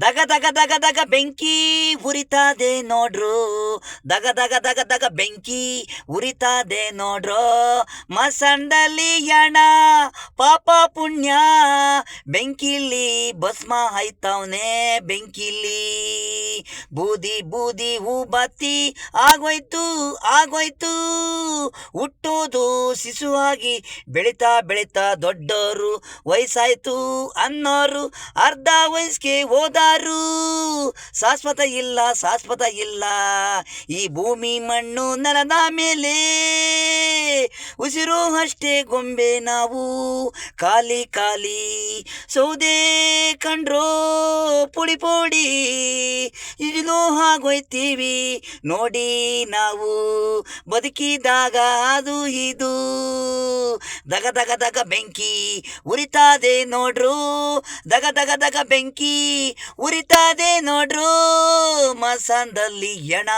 ದಗ ದಗ ದಗ ದಗ ಬೆಂಕಿ ಉರಿತಾದೆ ನೋಡ್ರು. ದಗ ದಗ ದಗ ದಗ ಬೆಂಕಿ ಉರಿತಾದೆ ನೋಡ್ರು. ಮಸಂಡಲಿ ಯಣ, ಪಾಪ ಪುಣ್ಯ. ಬೆಂಕಿಲಿ ಭಸ್ಮ ಆಯ್ತವನೆ, ಬೆಂಕಿಲಿ. ಬೂದಿ ಬೂದಿ ಹೂ ಬತ್ತಿ, ಆಗೋಯ್ತು ಆಗೋಯ್ತು. ಹುಟ್ಟೋದು ಶಿಶುವಾಗಿ ಬೆಳಿತಾ ಬೆಳಿತಾ ದೊಡ್ಡವರು ವಯಸ್ಸಾಯ್ತು ಅನ್ನೋರು, ಅರ್ಧ ವಯಸ್ಸಿಗೆ ಹೋದಾರು. ಶಾಶ್ವತ ಇಲ್ಲ ಶಾಶ್ವತ ಇಲ್ಲ. ಈ ಭೂಮಿ ಮಣ್ಣು ನೆಲದ ಮೇಲೆ. ಉಸಿರು ಅಷ್ಟೇ ಗೊಂಬೆ ನಾವು. ಖಾಲಿ ಖಾಲಿ ಸೌದೆ ಕಂಡ್ರೋ ಪುಡಿ ಪುಡಿ. ಈಗಲೂ ಆಗೋಯ್ತೀವಿ. ನೋಡಿ ನಾವು ಬದುಕಿದಾಗ ಅದು ಇದು. ದಗ ದಗ ದಗ ಬೆಂಕಿ ಉರಿತಾದೆ ನೋಡ್ರು. ದಗ ದಗ ದಗ ಬೆಂಕಿ ಉರಿತಾದೆ ನೋಡ್ರು. ಮಸಂದಲ್ಲಿ ಎಣ.